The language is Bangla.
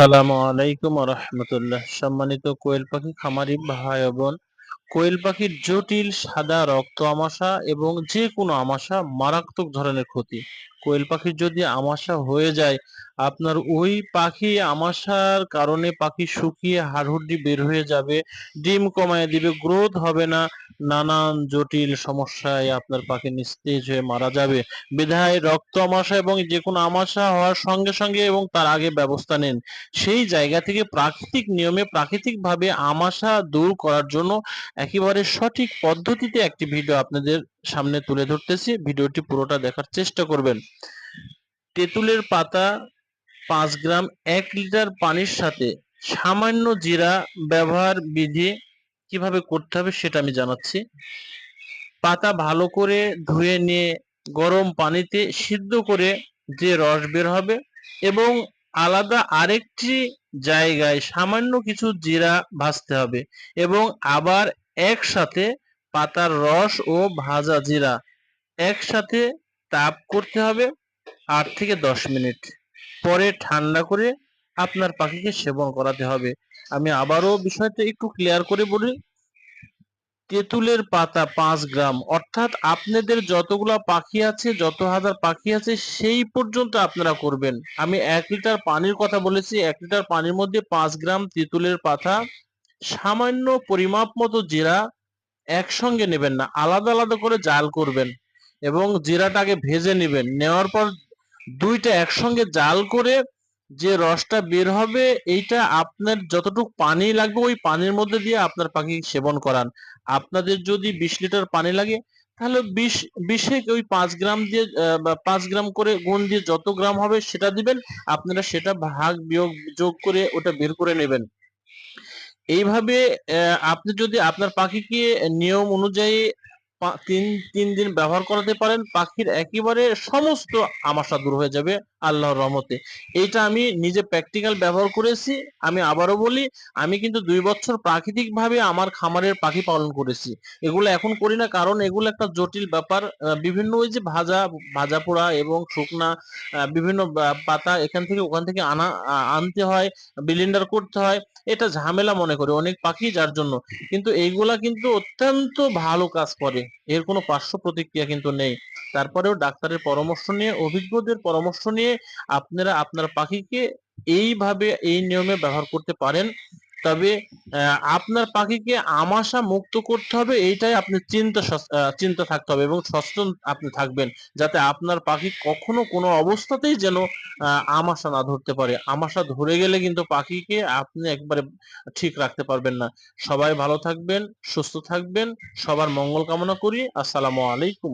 আসসালামু আলাইকুম রহমতুল্লাহ সম্মানিত কোয়েল পাখি, খামারি ভাই বোন, কোয়েল পাখির জটিল সাদা রক্ত আমাশা এবং যে কোনো আমাশা মারাত্মক ধরনের ক্ষতি। কোয়েল পাখির যদি আমাশা হয়ে যায়, আপনার ওই পাখি আমাশার কারণে পাখি শুকিয়ে হাড়হুড্ডি বের হয়ে যাবে, ডিম কমায় দিবে, গ্রোথ হবে না নানান জটিল সমস্যায় আপনার পাখি নিস্তেজ হয়ে মারা যাবে। বিধায় রক্ত আমাশা এবং যে কোনো আমাশা হওয়ার সঙ্গে সঙ্গে এবং তার আগে ব্যবস্থা নেন। সেই জায়গা থেকে প্রাকৃতিক নিয়মে প্রাকৃতিকভাবে আমাশা দূর করার জন্য একেবারে সঠিক পদ্ধতিতে একটি ভিডিও আপনাদের সামনে তুলে ধরতেছি। ভিডিওটি পুরোটা দেখার চেষ্টা করবেন। তেঁতুলের পাতা পাঁচ গ্রাম এক লিটার পানির সাথে সামান্য জিরা ব্যবহার বিধি কীভাবে করতে হবে সেটা আমি জানাচ্ছি। পাতা ভালো করে ধুয়ে নিয়ে গরম পানিতে সিদ্ধ করে যে রস বের হবে এবং আলাদা আরেকটি জায়গায় সামান্য কিছু জিরা ভাজতে হবে এবং আবার একসাথে পাতার রস ও ভাজা জিরা একসাথে তাপ করতে হবে আট থেকে দশ মিনিট। পরে ঠান্ডা করে আপনার পাখিকে সেবন করাতে হবে। আমি আবারও বিষয়টা একটু ক্লিয়ার করে বলি। তেঁতুলের পাতা পাঁচ গ্রাম। অর্থাৎ আপনাদের যতগুলা পাখি আছে, যত হাজার পাখি আছে, সেই পর্যন্ত আপনারা করবেন। আমি এক লিটার পানির কথা বলেছি। এক লিটার পানির মধ্যে পাঁচ গ্রাম তেঁতুলের পাতা, সামান্য পরিমাপ মতো জিরা একসঙ্গে নেবেন না। আলাদা আলাদা করে জাল করবেন এবং জিরাটাকে ভেজে নেবেন। নেওয়ার পর দুইটা একসঙ্গে জাল করে যে রসটা বের হবে, এইটা আপনার যতটুকু পানি লাগবে, ওই পানির মধ্যে দিয়ে আপনার পাখি সেবন করান। আপনাদের যদি বিশ লিটার পানি লাগে, তাহলে বিশ বিশে ওই পাঁচ গ্রাম দিয়ে পাঁচ গ্রাম করে গুণ দিয়ে যত গ্রাম হবে সেটা দিবেন, আপনারা সেটা ভাগ বিয়োগ, যোগ করে ওটা বের করে নেবেন। এইভাবে আপনি যদি আপনার পাখিকে নিয়ম অনুযায়ী তিন তিন দিন ব্যবহার করাতে পারেন, পাখির একেবারে সমস্ত আমাশা দূর হয়ে যাবে আল্লাহর রহমতে। এইটা আমি নিজে প্র্যাকটিক্যাল ব্যবহার করেছি, আমি আবারও বলি, আমি কিন্তু দুই বছর প্রাকৃতিক ভাবে আমার খামারের পাখি পালন করেছি। এগুলো এখন করি না, কারণ এগুলো একটা জটিল ব্যাপার। বিভিন্ন ওই যে ভাজা ভাজা পোড়া এবং শুকনা বিভিন্ন পাতা এখান থেকে ওখান থেকে আনা আনতে হয় বিলিন্ডার করতে হয়। এটা ঝামেলা মনে করি অনেক পাখি, যার জন্য। কিন্তু এইগুলা কিন্তু অত্যন্ত ভালো কাজ করে। এর কোনো পার্শ্ব প্রতিক্রিয়া কিন্তু নেই। তারপরেও ডাক্তারের পরামর্শ নিয়ে, অভিজ্ঞদের পরামর্শ নিয়ে আপনারা আপনার পাখিকে এইভাবে, এই নিয়মে ব্যবহার করতে পারেন। তবে আপনার পাখিকে আমাশা মুক্ত করতে হবে, এইটাই আপনি চিন্তা চিন্তা থাকতে হবে এবং সচেতন আপনি থাকবেন যাতে আপনার পাখি কখনো কোনো অবস্থাতেই যেন আমাশা না ধরতে পারে। আমাশা ধরে গেলে কিন্তু পাখিকে আপনি একবারে ঠিক রাখতে পারবেন না। সবাই ভালো থাকবেন, সুস্থ থাকবেন, সবার মঙ্গল কামনা করি। আসসালামু আলাইকুম